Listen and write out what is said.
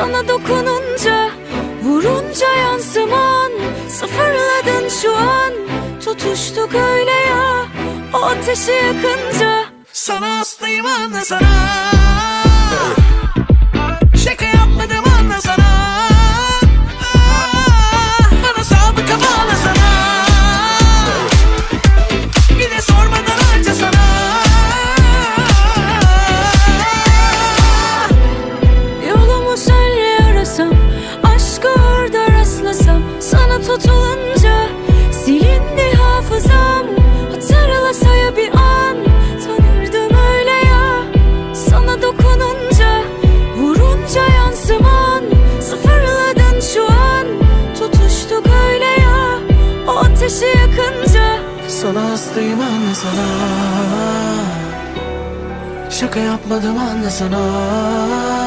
Sana dokununca Vurunca yansıman Sıfırladın şu an. Tutuştuk öyle ya O ateşi yakınca. Sana hastayım anla sana tutulunca Silindi hafızam. Hatırlasa ya bir an Tanırdım öyle ya. Sana dokununca Vurunca yansıman. Sıfırladın şu an Tutuştuk öyle ya. O ateşi yakınca Sana hastayım anla sana. Şaka yapmadım anla sana